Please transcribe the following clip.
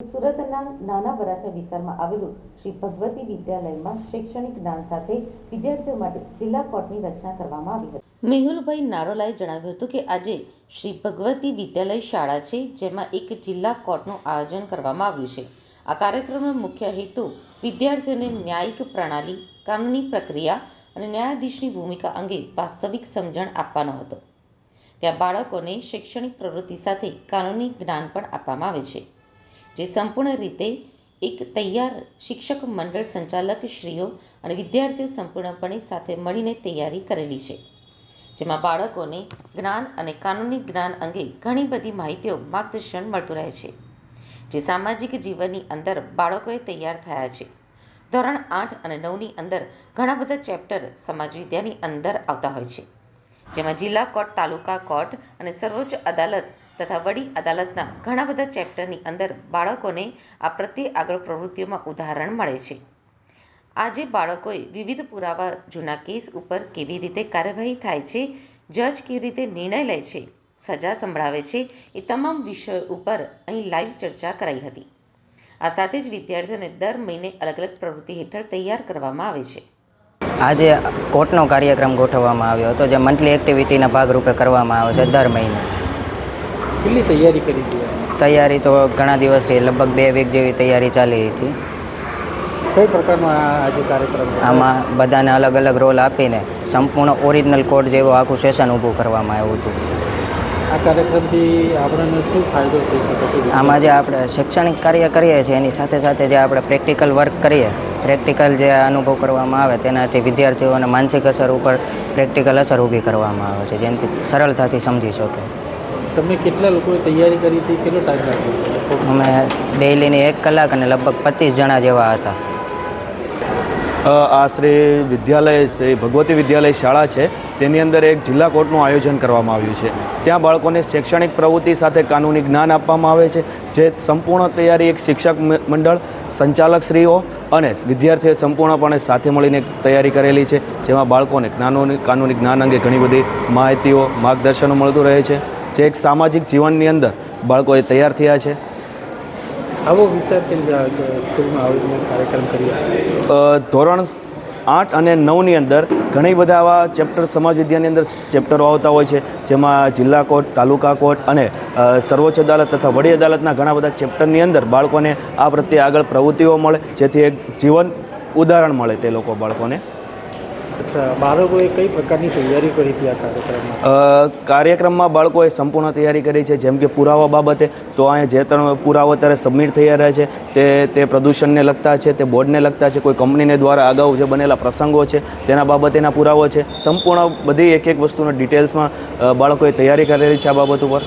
સુરતના નાના વરાછા વિસ્તારમાં આવેલું શ્રી ભગવતી વિદ્યાલયમાં શૈક્ષણિક જ્ઞાન સાથે વિદ્યાર્થીઓ માટે જિલ્લા કોર્ટની રચના કરવામાં આવી હતી. મેહુલભાઈ નારોલાએ જણાવ્યું હતું કે આજે શ્રી ભગવતી વિદ્યાલય શાળા છે, જેમાં એક જિલ્લા કોર્ટનું આયોજન કરવામાં આવ્યું છે. આ કાર્યક્રમનો મુખ્ય હેતુ વિદ્યાર્થીઓને ન્યાયિક પ્રણાલી, કાનૂની પ્રક્રિયા અને ન્યાયાધીશની ભૂમિકા અંગે વાસ્તવિક સમજણ આપવાનો હતો. ત્યાં બાળકોને શૈક્ષણિક પ્રવૃત્તિ સાથે કાનૂની જ્ઞાન પણ આપવામાં આવે છે. જે સંપૂર્ણ રીતે એક તૈયાર શિક્ષક મંડળ સંચાલક શ્રીઓ અને વિદ્યાર્થીઓ સંપૂર્ણપણે સાથે મળીને તૈયારી કરેલી છે, જેમાં બાળકોને જ્ઞાન અને કાનૂની જ્ઞાન અંગે ઘણી બધી માહિતીઓ માર્ગદર્શન મળતું રહે છે, જે સામાજિક જીવનની અંદર બાળકોએ તૈયાર થયા છે. ધોરણ આઠ અને નવની અંદર ઘણા બધા ચેપ્ટર સમાજ વિદ્યાની અંદર આવતા હોય છે, જેમાં જિલ્લા કોર્ટ, તાલુકા કોર્ટ અને સર્વોચ્ચ અદાલત તથા વડી અદાલતના ઘણા બધા ચેપ્ટરની અંદર બાળકોને આ પ્રત્યે આગળ પ્રવૃત્તિઓમાં ઉદાહરણ મળે છે. આજે બાળકોએ વિવિધ પુરાવા જૂના કેસ ઉપર કેવી રીતે કાર્યવાહી થાય છે, જજ કેવી રીતે નિર્ણય લે છે, સજા સંભળાવે છે, એ તમામ વિષયો ઉપર અહીં લાઈવ ચર્ચા કરાઈ હતી. આ સાથે જ વિદ્યાર્થીઓને દર મહિને અલગ અલગ પ્રવૃત્તિ હેઠળ તૈયાર કરવામાં આવે છે. આજે કોર્ટનો કાર્યક્રમ ગોઠવવામાં આવ્યો હતો, જે મંથલી એક્ટિવિટીના ભાગરૂપે કરવામાં આવે છે દર મહિને. કેટલી તૈયારી કરી હતી? તૈયારી તો ઘણા દિવસથી લગભગ બે વીક જેવી તૈયારી ચાલી હતી. કઈ પ્રકારનો આજે કાર્યક્રમ? આમાં બધાને અલગ અલગ રોલ આપીને સંપૂર્ણ ઓરિજિનલ કોર્ટ જેવું આખું સેશન ઊભું કરવામાં આવ્યું હતું. આ કાર્યક્રમથી આપણને શું ફાયદો થઈ શકે છે? આમાં જે આપણે શૈક્ષણિક કાર્ય કરીએ છીએ એની સાથે સાથે જે આપણે પ્રેક્ટિકલ વર્ક કરીએ પ્રેક્ટિકલ જે અનુભવ કરવામાં આવે તેનાથી વિદ્યાર્થીઓને માનસિક અસર ઉપર પ્રેક્ટિકલ અસર ઊભી કરવામાં આવે છે જેનાથી સરળતાથી સમજી શકે. તમે કેટલા લોકોએ તૈયારી કરી હતી? કેટલો ટાઈમ લાગ્યો? અમે ડેઇલીની એક કલાક અને લગભગ પચીસ જણા જેવા હતા. આ શ્રી વિદ્યાલય શ્રી ભગવતી વિદ્યાલય શાળા છે. તેની અંદર એક જિલ્લા કોર્ટનું આયોજન કરવામાં આવ્યું છે. ત્યાં બાળકોને શૈક્ષણિક પ્રવૃત્તિ સાથે કાનૂની જ્ઞાન આપવામાં આવે છે જે સંપૂર્ણ તૈયારી એક શિક્ષક મંડળ સંચાલકશ્રીઓ અને વિદ્યાર્થીઓએ સંપૂર્ણપણે સાથે મળીને તૈયારી કરેલી છે જેમાં બાળકોને જ્ઞાનોની કાનૂની જ્ઞાન અંગે ઘણી બધી માહિતીઓ માર્ગદર્શનો મળતું રહે છે. જે એક સામાજિક જીવનની અંદર બાળકોએ તૈયાર થયા છે. આવો વિચાર કેમ સ્કૂલમાં આવીને કાર્યક્રમ કર્યો? ધોરણ આઠ અને નવની અંદર ઘણી બધા આવા ચેપ્ટર સમાજ વિદ્યાની અંદર ચેપ્ટરો આવતા હોય છે જેમાં જિલ્લા કોર્ટ તાલુકા કોર્ટ અને સર્વોચ્ચ અદાલત તથા વડી અદાલતના ઘણા બધા ચેપ્ટરની અંદર બાળકોને આ પ્રત્યે આગળ પ્રવૃત્તિઓ મળે જેથી એક જીવન ઉદાહરણ મળે તે લોકો બાળકોને. અચ્છા, બાળકોએ કઈ પ્રકારની તૈયારી કરી હતી આ કાર્યક્રમમાં? બાળકોએ સંપૂર્ણ તૈયારી કરી છે, જેમ કે પુરાવા બાબતે. તો અહીંયા જે ત્રણ પુરાવા અત્યારે સબમિટ થઈ રહ્યા છે, તે તે પ્રદૂષણને લગતા છે, તે બોર્ડને લગતા છે, કોઈ કંપનીને દ્વારા અગાઉ જે બનેલા પ્રસંગો છે, તેના બાબતેના પુરાવો છે. સંપૂર્ણ બધી એક એક વસ્તુના ડિટેલ્સમાં બાળકોએ તૈયારી કરેલી છે આ બાબત ઉપર.